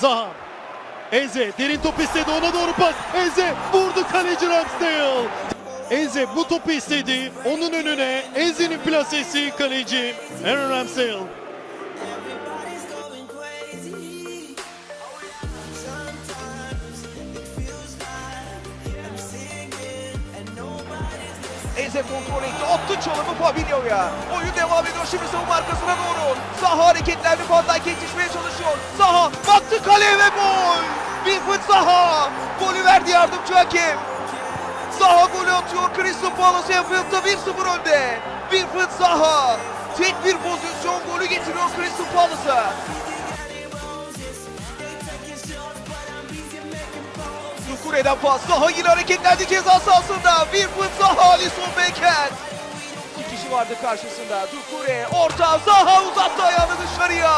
Zaha. Eze derin top istedi ona doğru pas. Eze vurdu kaleci Ramsdale. Eze bu topu istedi. Onun önüne Eze'nin plasesi kaleci Aaron Ramsdale. Eze kontrol etti. Attı çalımı Fabinho'ya. Oyun devam ediyor şimdi savunma arkasına doğru. Zaha hareketlendi. Van Dijk yetişmeye çalışıyor. Zaha baktı kaleye ve gol. Wilfried Zaha. Golü verdi yardımcı hakem. Zaha golü atıyor. Crystal Palace Anfield'da 1-0 önde. Wilfried Zaha. Tek bir pozisyon golü getiriyor Crystal Palace'a. Dukure'den pas. Zaha yine hareketlendi ceza sahasında. Wilfried Zaha, Alisson Becker. İki kişi vardı karşısında. Dukure, orta, Zaha uzattı ayağını dışarıya.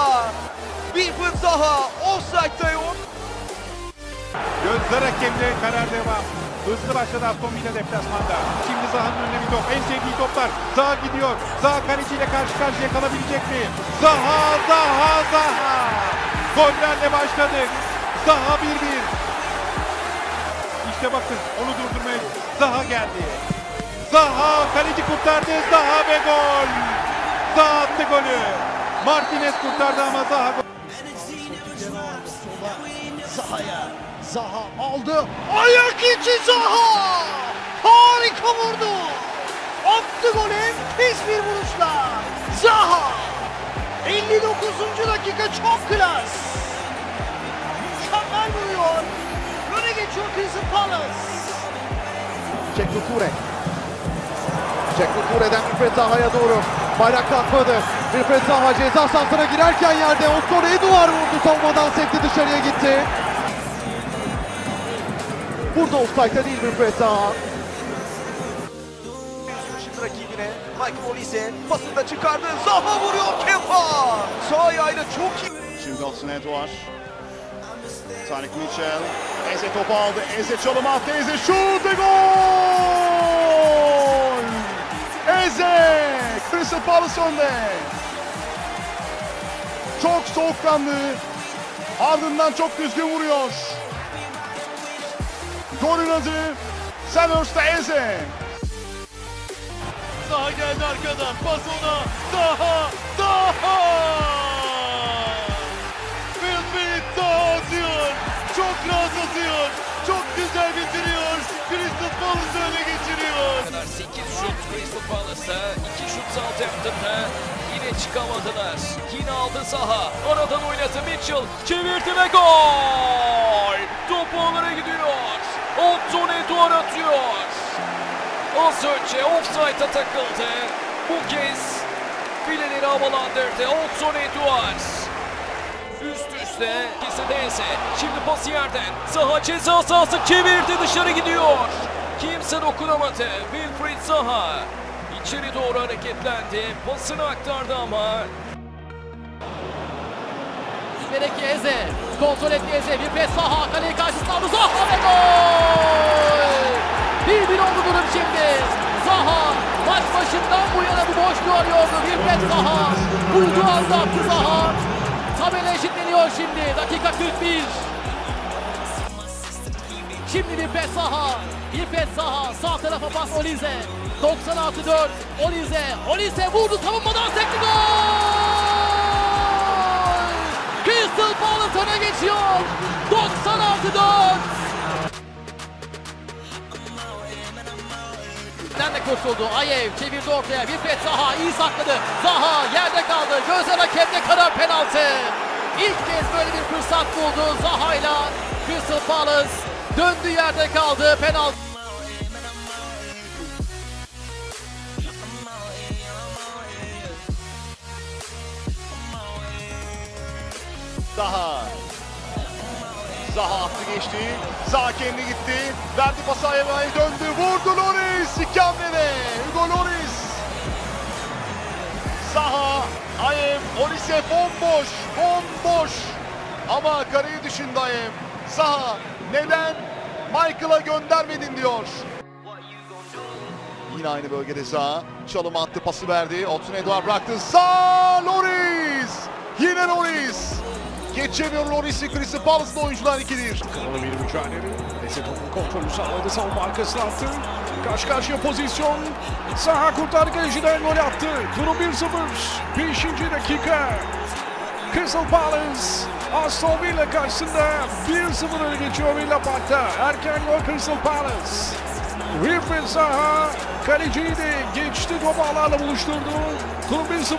Wilfried Zaha, offside'da yok. Gözler hakemde karar devam. Hızlı başladı Aston Villa deplasmanda. Şimdi Zaha'nın önüne bir top. En sevdiği toplar. Zaha gidiyor. Zaha kaleciyle karşı karşıya kalabilecek mi? Zaha, Zaha, Zaha. Gollerle başladık. Zaha 1-1. İşte bakın onu durdurmaya Zaha geldi. Zaha kaleci kurtardı. Zaha ve gol. Zaha attı golü. Martinez kurtardı ama Zaha gol. Zaha'ya. Zaha aldı. Ayak içi Zaha. Harika vurdu. Attı golü. Pis bir vuruşla. Zaha. 59. dakika çok klas. Mükemmel vuruyor. Jack Ture. Jack Ture'den Wilfred Zaha'ya doğru. Bayrak kalkmadı. Wilfred Zaha ceza sahasına girerken yerde Ottore Eduard vurdu. Savunmadan sekti dışarıya gitti. Burada offside'da değil Wilfred Zaha. Şimdi rakibine Michael Olise pasını da çıkardı. Zaha vuruyor Kepa. Sağ ayağıyla çok iyi. Şimdi Olsun Eduard. Tarık Mitchell. Eze topu aldı. Eze çalım attı. Eze şut ve gol! Eze! Crystal Palace önde. Çok soğukkanlı. Ardından çok düzgün vuruyor. Golün adı Selhurst'ta Eze. Daha geldi arkadan. Pas ona. Daha. Daha. Palace'ta, 2 şut Southampton'da yine çıkamadılar. Yine aldı saha. Aradan oynadı Mitchell. Çevirdi ve gol! Top onlara gidiyor. Otton Eduard atıyor. Az önce offside'a takıldı. Bu kez fileleri havalandırdı. Otton Eduard. Üst üste ikisi de Eze. Şimdi pas yerden. Zaha ceza sahası çevirdi dışarı gidiyor. Kimse dokunamadı. Wilfried Zaha. İçeri doğru hareketlendi. Pasını aktardı ama İleriki Eze. Kontrol etti Eze. Bir pes Zaha. Kaleyi karşısına aldı. Zaha ve gol! 1-1 oldu durum şimdi. Zaha maç başından bu yana bir boşluğu arıyordu. Bir pes Zaha. Vurdu anda attı Zaha. Tabela eşitleniyor şimdi. Dakika 41. Şimdi bir pes Zaha. Bir pes Zaha. Sağ tarafa pas Olize. 96-4. Olize. Olize vurdu savunmadan sekti gol! Crystal Palace öne geçiyor. 96-4. Nerede kurtuldu? Ayev çevirdi ortaya. Bir pet Zaha iyi sakladı. Zaha yerde kaldı. Gözler hakemde karar penaltı. İlk kez böyle bir fırsat buldu Zaha ile Crystal Palace. Döndü yerde kaldı. Penaltı. Zaha. Zaha attı geçti. Zaha kendi gitti. Verdi pası Ayeva'ya döndü. Vurdu Loris. İki hamlede. Hugo Loris. Zaha. Ayev. Loris'e bomboş. Bomboş. Ama kareyi düşündü Ayev. Zaha. Neden Michael'a göndermedin diyor. Yine aynı bölgede Zaha. Çalım attı, pası verdi. Otsun Eduard bıraktı. Zaha, Loris. Yine Loris. Geçemiyor Loris'i Crystal Palace'ın oyuncular ikidir. Kanalı bir mücadele. Eze topun kontrolü sağladı. Savunma arkasına attı. Karşı karşıya pozisyon. Saha kurtardı kaleciden gol attı. Durum 1-0. 5. dakika. Crystal Palace Aston Villa karşısında 1-0 öne geçiyor Villa Park'ta. Erken gol Crystal Palace. Wilfred Zaha kaleciyi de geçti top ağlarla buluşturdu. Durum 1-0.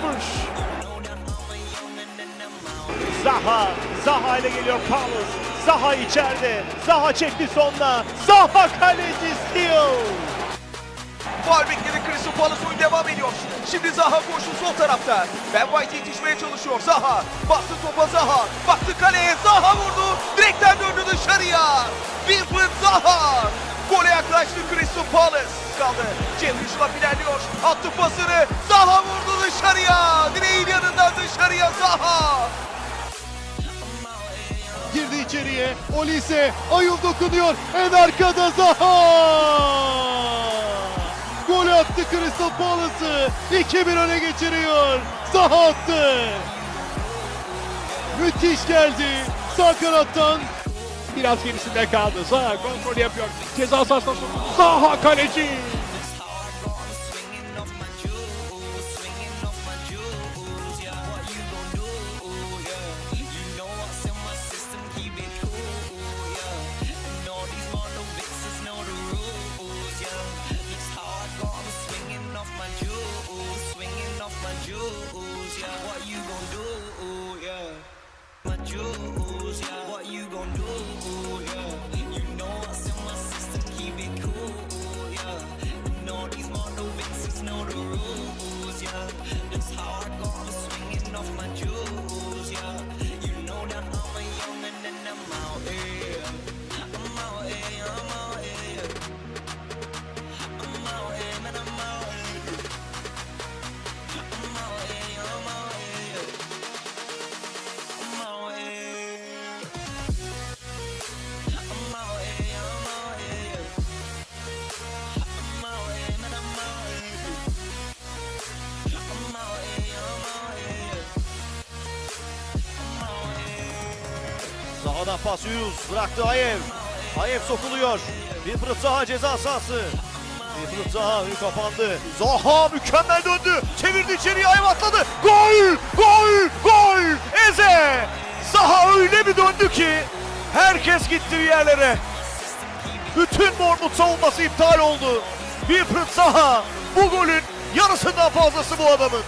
Zaha, Zaha ile geliyor Carlos. Zaha içeride. Zaha çekti sonuna. Zaha kaleci steal. Faul bekledi Crystal Palace oyun devam ediyor. Şimdi Zaha koştu sol tarafta. Ben White yetişmeye çalışıyor. Zaha bastı topa Zaha. Baktı kaleye Zaha vurdu. Direkten döndü dışarıya. Wilfred Zaha. Gole yaklaştı Crystal Palace. Kaldı. Cem Yusuf'a ilerliyor. Attı pasını. Zaha vurdu dışarıya. Direğin yanından dışarıya Zaha. Girdi içeriye. Olise. Ayıl dokunuyor. En arkada Zaha. Gol attı Crystal Palace'ı. 2-1 öne geçiriyor. Zaha attı. Müthiş geldi. Sağ kanattan Biraz gerisinde kaldı. Zaha kontrol yapıyor. Ceza sahasına sokuldu. Zaha kaleci. you. Zaha'dan pas Yunus. Bıraktı Ayev. Ayev sokuluyor. Wilfried Zaha ceza sahası. Wilfried Zaha önü kapandı. Zaha mükemmel döndü. Çevirdi içeriye Ayev atladı. Gol! Gol! Gol! Eze! Zaha öyle bir döndü ki herkes gitti bir yerlere. Bütün Bournemouth savunması iptal oldu. Wilfried Zaha bu golün yarısından fazlası bu adamın.